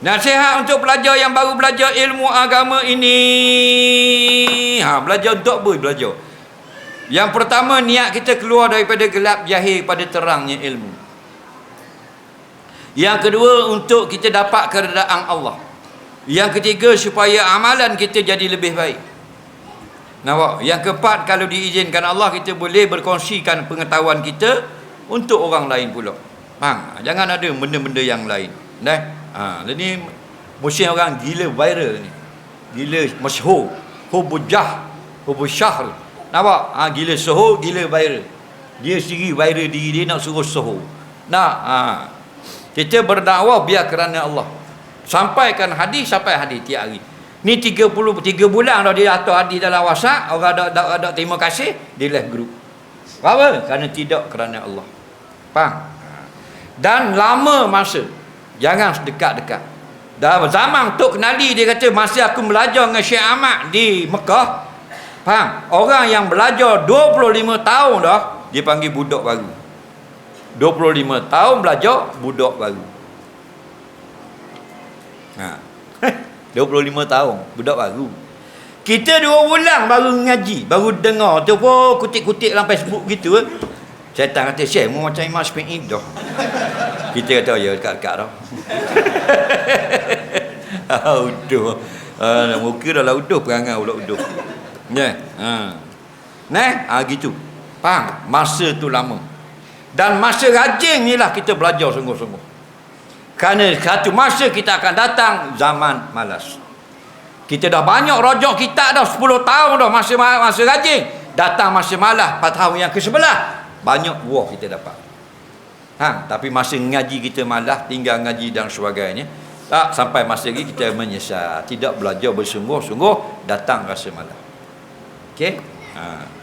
Nasihat untuk pelajar yang baru belajar ilmu agama ini. Ha, belajar untuk apa belajar? Yang pertama niat kita keluar daripada gelap jahil pada terangnya ilmu. Yang kedua untuk kita dapat keredaan Allah. Yang ketiga supaya amalan kita jadi lebih baik. Nampak? Yang keempat kalau diizinkan Allah kita boleh berkongsikan pengetahuan kita untuk orang lain pula. Faham? Jangan ada benda-benda yang lain. Dah? Ha, jadi musim orang gila viral ni. Gila masyhur. Hubujah, hubusyahr. Nampak? Ha, gila soho, gila viral. Dia sendiri viral diri dia nak suruh soho. Nak ha. Kita berdakwah biar kerana Allah. Sampaikan hadis sampai hadis tiap hari. Ni 33 bulan dah dia atur hadis dalam WhatsApp, orang ada ada, ada terima kasih, dia left group. Apa? Kerana tidak kerana Allah. Faham? Dan lama masa. Jangan dekat-dekat. Dah zaman Tok Kenali dia kata masa aku belajar dengan Syekh Ahmad di Mekah. Faham? Orang yang belajar 25 tahun dah dia panggil budak baru. 25 tahun belajar budak baru. Ha. 25 tahun budak baru. Kita dua bulan baru ngaji, baru dengar tu pun kutip-kutip dalam Facebook gitu. Eh. Syaitan kata, mu macam Imam Syafi'i dah. Kita kata, ya dekat-dekat dah. Ah, uduh. Ah, muka dah lah uduh, perangai pula uduh. Ya. Ha. Nah, ha, gitu. Faham? Masa tu lama. Dan masa rajin ni lah kita belajar sungguh-sungguh. Kerana satu masa kita akan datang zaman malas. Kita dah banyak rojok kita dah 10 tahun dah masa masa rajin. Datang masa malas 4 tahun yang ke-11 banyak buah kita dapat. Ha, tapi masa ngaji kita malas, tinggal ngaji dan sebagainya. Tak sampai masa lagi kita menyesal, tidak belajar bersungguh-sungguh, datang rasa malas. Okey? Ha.